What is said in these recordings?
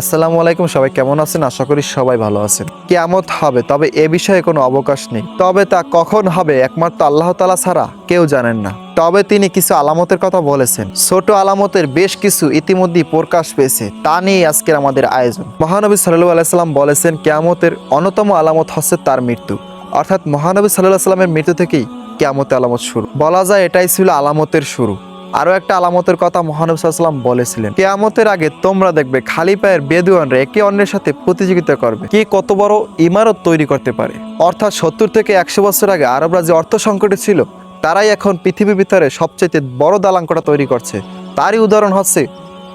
আসসালামু আলাইকুম, সবাই কেমন আছেন? আশা করি সবাই ভালো আছেন। কেয়ামত হবে, তবে এ বিষয়ে কোনো অবকাশ নেই। তবে তা কখন হবে, একমাত্র আল্লাহ তালা ছাড়া কেউ জানেন না। তবে তিনি কিছু আলামতের কথা বলেছেন। ছোট আলামতের বেশ কিছু ইতিমধ্যেই প্রকাশ পেয়েছে। তা নিয়ে আজকের আমাদের আয়োজন। মহানবী সাল্লু আলাইসাল্লাম বলেছেন, কেয়ামতের অন্যতম আলামত হচ্ছে তার মৃত্যু। অর্থাৎ মহানবী সাল্লাহ সাল্লামের মৃত্যু থেকেই কেয়ামতের আলামত শুরু। বলা যায়, এটাই ছিল আলামতের শুরু। আরও একটা আলামতের কথা মহানবী সাল্লাম বলেছিলেন। কেয়ামতের আগে তোমরা দেখবে খালি পায়ের বেদুয়ানরা একে অন্যের সাথে প্রতিযোগিতা করবে। কে কত বড় ইমারত তৈরি করতে পারে? অর্থাৎ সত্তর থেকে একশো বছর আগে আরবরা যে অর্থ সংকটে ছিল, তারাই এখন পৃথিবীর ভিতরে সবচেয়ে বড় দালাঙ্কটা তৈরি করছে। তারই উদাহরণ হচ্ছে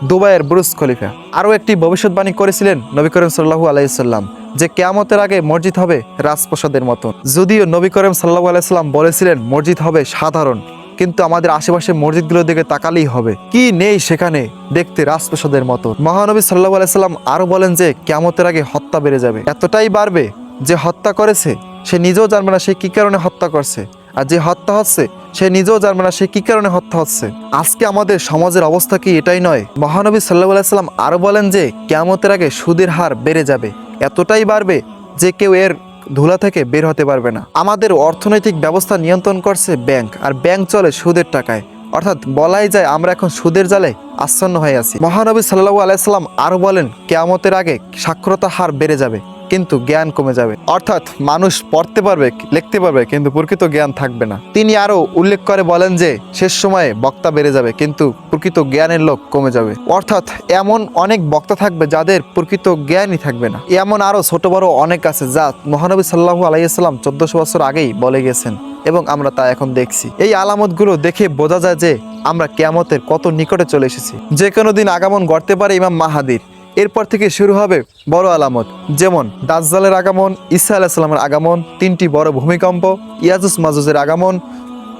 দুবাইয়ের ব্রুস খলিফা। আরও একটি ভবিষ্যৎবাণী করেছিলেন নবী করিম সাল্লাহু আলাইসাল্লাম যে কেয়ামতের আগে মসজিদ হবে রাজপ্রসাদের মতন। যদিও নবী করিম সাল্লাহু আলাইসাল্লাম বলেছিলেন, মসজিদ হবে সাধারণ। কিন্তু আমাদের আশেপাশে মসজিদগুলোর দিকে তাকালেই হবে। কি নেই সেখানে? দেখতে রাজপ্রসাদের মতো। মহানবী সাল্লাহ আলাইসাল্লাম আরও বলেন যে, কেয়ামতের আগে হত্যা বেড়ে যাবে। এতটাই বাড়বে যে হত্যা করেছে, সে নিজেও জানবে না সে কি কারণে হত্যা করছে। আর যে হত্যা হচ্ছে, সে নিজেও জানবে না সে কি কারণে হত্যা হচ্ছে। আজকে আমাদের সমাজের অবস্থা কি এটাই নয়। মহানবী সাল্লাহ আলাইসাল্লাম আরও বলেন যে, কেয়ামতের আগে সুদের হার বেড়ে যাবে। এতটাই বাড়বে যে কেউ এর ধুলা থেকে বের হতে পারবে না। আমাদের অর্থনৈতিক ব্যবস্থা নিয়ন্ত্রণ করছে ব্যাংক, আর ব্যাংক চলে সুদের টাকায়। অর্থাৎ বলাই যায় আমরা এখন সুদের জালে আচ্ছন্ন হয়ে আছি। মহানবী সাল্লাহ আলাইসাল্লাম আরও বলেন, কেয়ামতের আগে সাক্ষরতা হার বেড়ে যাবে, কিন্তু জ্ঞান কমে যাবে। অর্থাৎ মানুষ পড়তে পারবে, লিখতে পারবে, কিন্তু প্রকৃত জ্ঞান থাকবে না। তিনি আরও উল্লেখ করে বলেন যে, শেষ সময়ে বক্তা বেড়ে যাবে, কিন্তু প্রকৃত জ্ঞানের লোক কমে যাবে। অর্থাৎ এমন অনেক বক্তা থাকবে যাদের প্রকৃত জ্ঞানই থাকবে না। এমন আরও ছোট বড় অনেক আছে যা মহানবী সাল্লাহু আলাইসাল্লাম চোদ্দশো বছর আগেই বলে গেছেন এবং আমরা তা এখন দেখছি। এই আলামতগুলো দেখে বোঝা যায় যে আমরা কেয়ামতের কত নিকটে চলে এসেছি। যে কোনো দিন আগমন গড়তে পারে ইমাম মাহাদির। এরপর থেকে শুরু হবে বড় আলামত। যেমন দাজ্জালের আগমন, ঈসা আলাহিসাল্লামের আগমন, তিনটি বড় ভূমিকম্প, ইয়াজুস মাজুজের আগমন,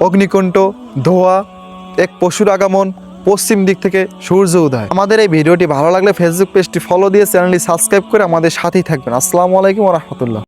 অগ্নিকুণ্ড, ধোয়া, এক পশুর আগমন পশ্চিম দিক থেকে সূর্য উদয়। আমাদের এই ভিডিওটি ভালো লাগলে ফেসবুক পেজটি ফলো দিয়ে চ্যানেলটি সাবস্ক্রাইব করে আমাদের সাথেই থাকবেন। আসসালামু আলাইকুম রহমতুল্লাহ।